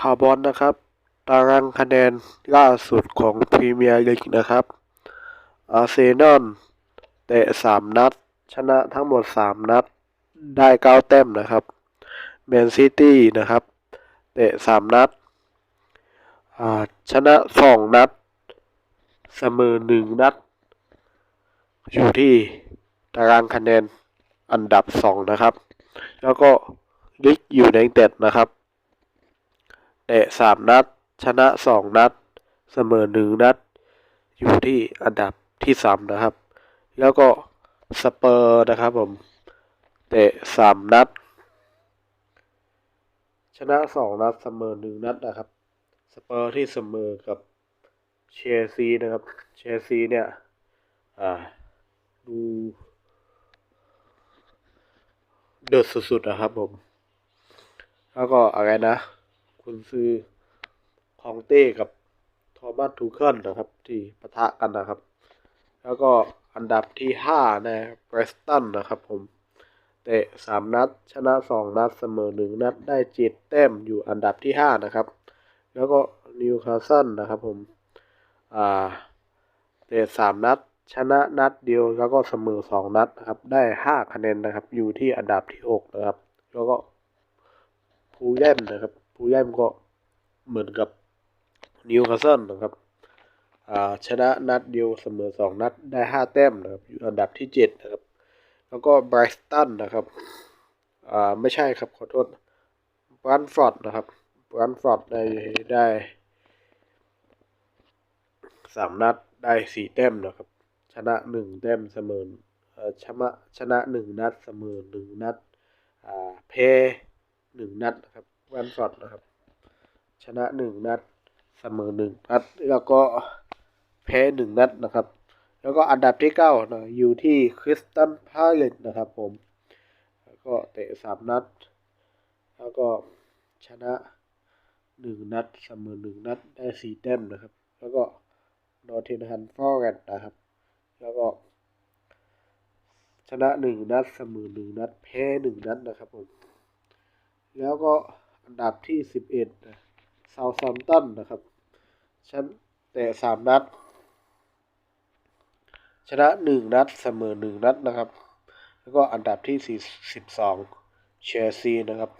ข่าวบอลนะครับ ตารางคะแนนล่าสุดของพรีเมียร์ลีกนะครับ อาร์เซนอลเตะสามนัด ชนะทั้งหมดสามนัด ได้เก้าแต้มนะครับแมนซิตี้นะครับ เตะสามนัดชนะสองนัด เสมอหนึ่งนัด อยู่ที่ตารางคะแนนอันดับสองนะครับ แล้วก็ลิกอยู่ในเต็ดนะครับ เตะสามนัด ชนะสองนัด เสมอหนึ่งนัด อยู่ที่อันดับที่สามนะครับ แล้วก็สเปอร์นะครับผม เตะสามนัด ชนะสองนัด เสมอหนึ่งนัดนะครับ สเปอร์ที่เสมอกับเชลซีนะครับ เชลซีเนี่ย อ่า ดูเดือดสุดๆนะครับผม แล้วก็อะไรนะ คุณซื้อของเต้กับโทมัสทูเคิลนะครับ ที่ปะทะกันนะครับ แล้วก็อันดับที่ห้านะเบรสตันนะครับผม เตะสามนัด ชนะสองนัดเสมอหนึ่งนัดได้เจ็ดแต้มอยู่อันดับที่ห้านะครับ แล้วก็นิวคาสเซิลนะครับผมอ่าเตะสามนัด ชนะนัดเดียวแล้วก็เสมอสองนัดนะครับ ได้ห้าคะแนนนะครับ อยู่ที่อันดับที่หกนะครับ แล้วก็พูลแลมนะครับ พูลแลมก็เหมือนกับนิวคาสเซิลนะครับชนะนัดเดียวเสมอสองนัดได้ห้าแต้มนะครับอยู่อันดับที่เจ็ดนะครับ แล้วก็ไบรสตันนะครับไม่ใช่ครับขอโทษบรันฟอร์ดนะครับบรันฟอร์ดได้ได้สามนัดได้สี่แต้มนะครับ ชนะหนึ่งแต้มเสมอเอ่อชนะชนะหนึ่งนัดเสมอหนึ่งนัดแพ้หนึ่งนัดนะครับ บรันฟอร์ดนะครับ ชนะหนึ่งนัดเสมอหนึ่งนัด แล้วก็แพ้หนึ่งนัดนะครับ แล้วก็อันดับที่เก้านะอยู่ที่คริสตันพาเลตนะครับผมแล้วก็เตะสามนัด แล้วก็ชนะหนึ่งนัดเสมอหนึ่งนัดได้สี่แต้มนะครับ แล้วก็นอร์เทนฮันฟอร์เรนนะครับ แล้วก็ ชนะหนึ่งนัดเสมอหนึ่งนัดแพ้หนึ่งนัดนะครับผมแล้วก็ อันดับที่สิบเอ็ดซาท์แฮมตันนะครับชนะเตะสามนัด ชนะหนึ่งนัดเสมอหนึ่งนัดนะครับ แล้วก็อันดับที่สี่สิบสองเชลซีนะครับ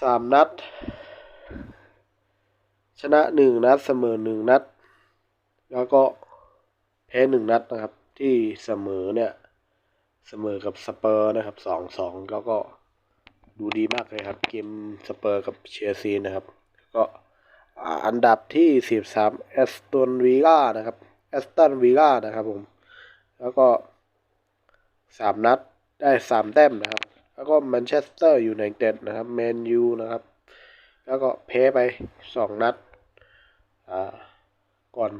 สามนัด ชนะหนึ่งนัดเสมอหนึ่งนัด แล้วก็แพ้หนึ่งนัดนะครับ ที่เสมอเนี่ย เสมอกับสเปอร์นะครับสองสองแล้วก็ ดูดีมากเลยครับ เกมสเปอร์กับเชลซีนะครับ ก็อันดับที่สิบสามแอสตันวีล่านะครับแอสตันวีล่านะครับผม แล้วก็สามนัดได้สามแต้มนะครับ แล้วก็แมนเชสเตอร์อยูไนเต็ดนะครับแมนยูนะครับ แล้วก็แพ้ไปสองนัดอ่าก่อน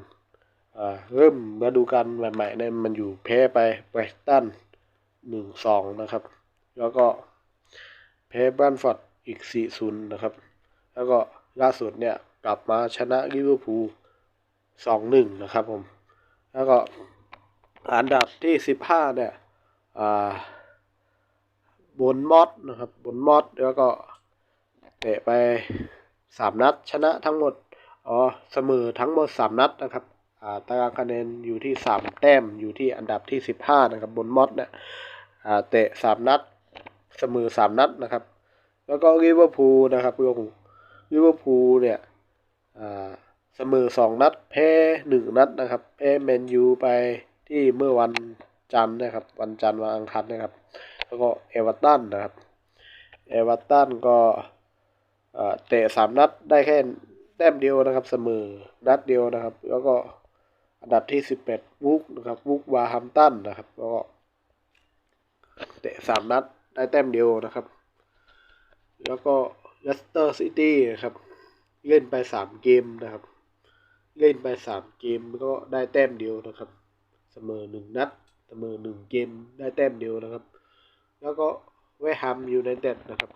อ่าเริ่มฤดูกาลใหม่ๆเนี่ยมันอยู่แพ้ไปไบรตันหนึ่งสองนะครับ แล้วก็ พ้บรันฟอร์ดอีกสี่ศูนย์นะครับ แล้วก็ล่าสุดเนี่ยกลับมาชนะลิเวอร์พูลสองหนึ่งนะครับผม แล้วก็อันดับที่สิบห้าเนี่ยบนมอดนะครับบนมอดแล้วก็เตะไปสามนัด ชนะทั้งหมดอ๋อเสมอทั้งหมดสามนัดนะครับอ่าตารางคะแนนอยู่ที่สามแต้มอยู่ที่อันดับที่สิบห้านะครับบนมอดเนี่ยเตะสามนัด เสมอสามนัดนะครับ แล้วก็ลิเวอร์พูลนะครับลิเวอร์พูลลิเวอร์พูลเนี่ยเสมอสองนัด แพ้หนึ่งนัดนะครับ แพ้แมนยูไปที่เมื่อวันจันทร์นะครับ วันจันทร์วันอังคารนะครับ แล้วก็เอเวอร์ตันนะครับเอเวอร์ตันก็เอ่อเตะสามนัดได้แค่แต้มเดียวนะครับเสมอนัดเดียวนะครับ แล้วก็อันดับที่สิบแปดวุกนะครับวุกวาฮัมตันนะครับ แล้วก็เตะสามนัด ได้แต้มเดียวนะครับ แล้วก็เลสเตอร์ซิตี้นะครับ เล่นไปสามเกมนะครับ เล่นไปสามเกมก็ได้แต้มเดียวนะครับ เสมอหนึ่งนัด เสมอหนึ่งเกมได้แต้มเดียวนะครับ แล้วก็เวสต์แฮมยูไนเต็ดนะครับ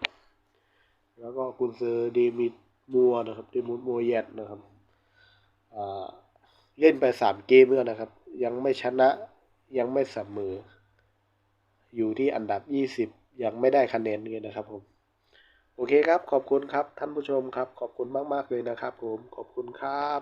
แล้วก็กุนซือเดมิดมัวนะครับเดมิดมัวเยตนะครับเล่นไปสามเกมแล้วนะครับ ยังไม่ชนะยังไม่เสมอ อยู่ที่อันดับยี่สิบ ยังไม่ได้คะแนนเลยนะครับผมโอเคครับ ขอบคุณครับท่านผู้ชมครับ ขอบคุณมาก ๆ เลยนะครับผม ขอบคุณครับ